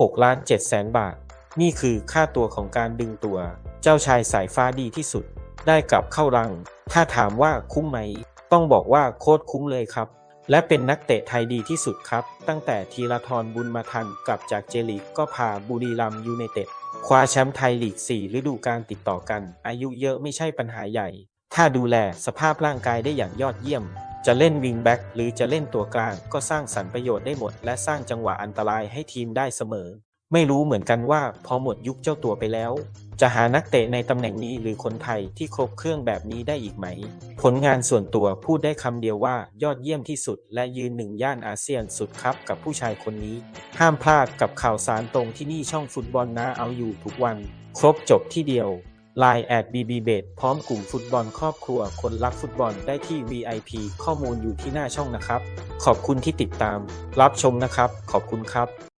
6ล้าน7แสนบาท นี่คือค่าตัวของการดึงตัว เจ้าชายสายฟ้าดีที่สุด ได้กลับเข้ารัง ถ้าถามว่าคุ้มไหม ต้องบอกว่าโคตรคุ้มเลยครับ และเป็นนักเตะไทยดีที่สุดครับ ตั้งแต่ธีรทรบุญมาทันกลับจากเจลีกก็พาบุรีรัมย์ยูไนเต็ดคว้าแชมป์ไทยลีก 4 ฤดูกาลติดต่อกัน อายุเยอะไม่ใช่ปัญหาใหญ่ ถ้าดูแลสภาพร่างกายได้อย่างยอดเยี่ยม จะเล่นวิงแบ็กหรือจะเล่นตัวกลางก็สร้างสรรค์ประโยชน์ได้หมด และสร้างจังหวะอันตรายให้ทีมได้เสมอ ไม่รู้เหมือนกันว่าพอหมดยุคเจ้าตัวไปแล้ว จะหานักเตะในตำแหน่งนี้หรือคนไทยที่ครบเครื่องแบบนี้ได้อีกไหม ผลงานส่วนตัวพูดได้คำเดียวว่ายอดเยี่ยมที่สุด และยืนหนึ่งย่านอาเซียนสุดครับกับผู้ชายคนนี้ ห้ามพลาดกับข่าวสารตรงที่นี่ช่องฟุตบอลนะเอาอยู่ทุกวัน ครบจบที่เดียว Line แอด @bbbet พร้อมกลุ่มฟุตบอลครอบครัวคนรักฟุตบอลได้ที่ VIP ข้อมูลอยู่ที่หน้าช่องนะครับ ขอบคุณที่ติดตามรับชมนะครับ ขอบคุณครับ